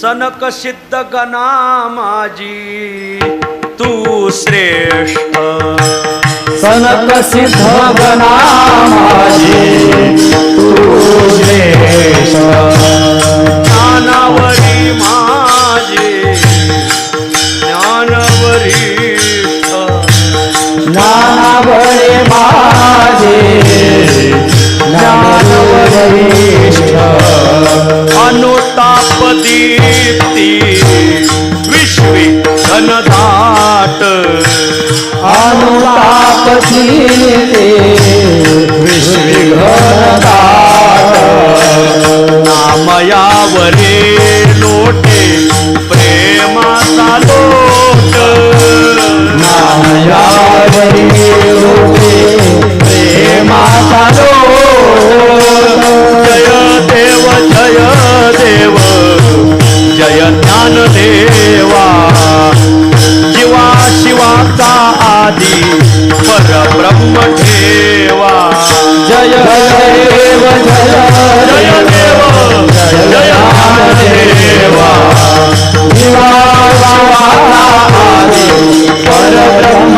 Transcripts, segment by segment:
सनक सिद्ध गणा माझी तू श्रेष्ठ. सनक सिद्ध गणा माझी तू श्रेष्ठ. ज्ञानावरी माझे ज्ञानवरी ज्ञानावरे माझे ज्ञानवरिष्ठ अनुताप दीप्ती विश्वी घनदाट अनुतापती ते विश्वघनदाट नामयावरे लोटे प्रेमाचा लोट। नामयावरी रूपे प्रेमाचा लोट। देवा. जीवा शिवाचा आदी परब्रह्म ठेवा. जय देव जय जय देव जय ज्ञानदेवा शिवा परब्रह्म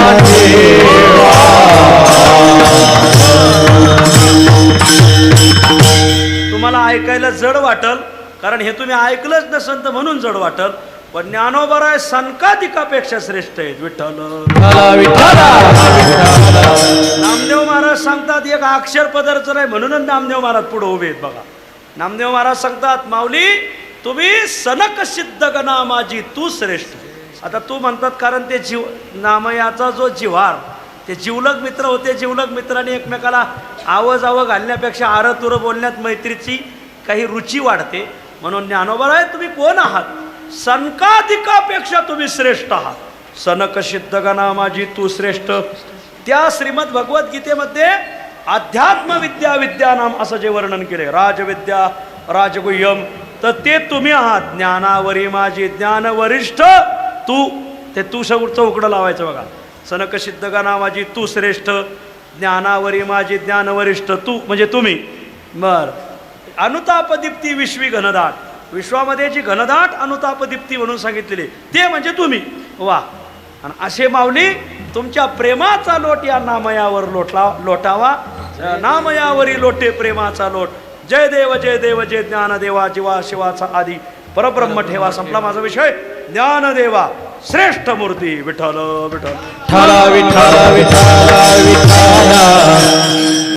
तुम्हाला ऐकायला जड वाटल? कारण हे तुम्ही ऐकलंच नसन तर म्हणून जड वाटल. पण ज्ञानोबराय सनकाधिकापेक्षा श्रेष्ठ आहेत विठ्ठल. नामदेव महाराज सांगतात एक अक्षर पदार्थ नाही म्हणूनच नामदेव महाराज पुढे उभे आहेत बघा. नामदेव महाराज सांगतात माऊली तुम्ही सनक सिद्ध गणा माझी तू श्रेष्ठ. आता तू म्हणतात कारण ते जीव नामयाचा जो जिव्हार ते जिवलग मित्र होते जिवलग मित्रांनी एकमेकाला आवज आव घालण्यापेक्षा आरं तुरं बोलण्यात मैत्रीची काही रुची वाढते. म्हणून ज्ञानोबा आहे तुम्ही कोण आहात? सनकाधिकापेक्षा तुम्ही श्रेष्ठ आहात. सनक सिद्ध गणा माझी तू श्रेष्ठ. त्या श्रीमद भगवद्गीतेमध्ये अध्यात्म विद्या विद्यानाम असं जे वर्णन केले राजविद्या राजगुह्यम तर ते तुम्ही आहात. ज्ञानावरी माझी ज्ञान वरिष्ठ तू. ते तू सगळं उकडं लावायचं बघा. सनक सिद्ध गणा माझी तू श्रेष्ठ. ज्ञानावरी माझी ज्ञान वरिष्ठ तू. म्हणजे तुम्ही. बरं. अनुतापदीप्ती विश्वी घनदाट. विश्वामध्ये जी घनदाट अनुतापदीप्ती म्हणून सांगितलेली ते म्हणजे तुम्ही. वा. आणि असे माऊली तुमच्या प्रेमाचा लोट या नामयावर लोटला लोटावा. नामयावरी लोटे प्रेमाचा लोट. जय देव जय देव जय ज्ञानदेवा जीवा शिवाचा आदी. परब्रह्म ठेवा संपला माझा विषय. ज्ञानदेवा श्रेष्ठ मूर्ती विठ्ठल विठ्ठल. विठ्ठल विठ्ठल विठ्ठल विठ्ठल.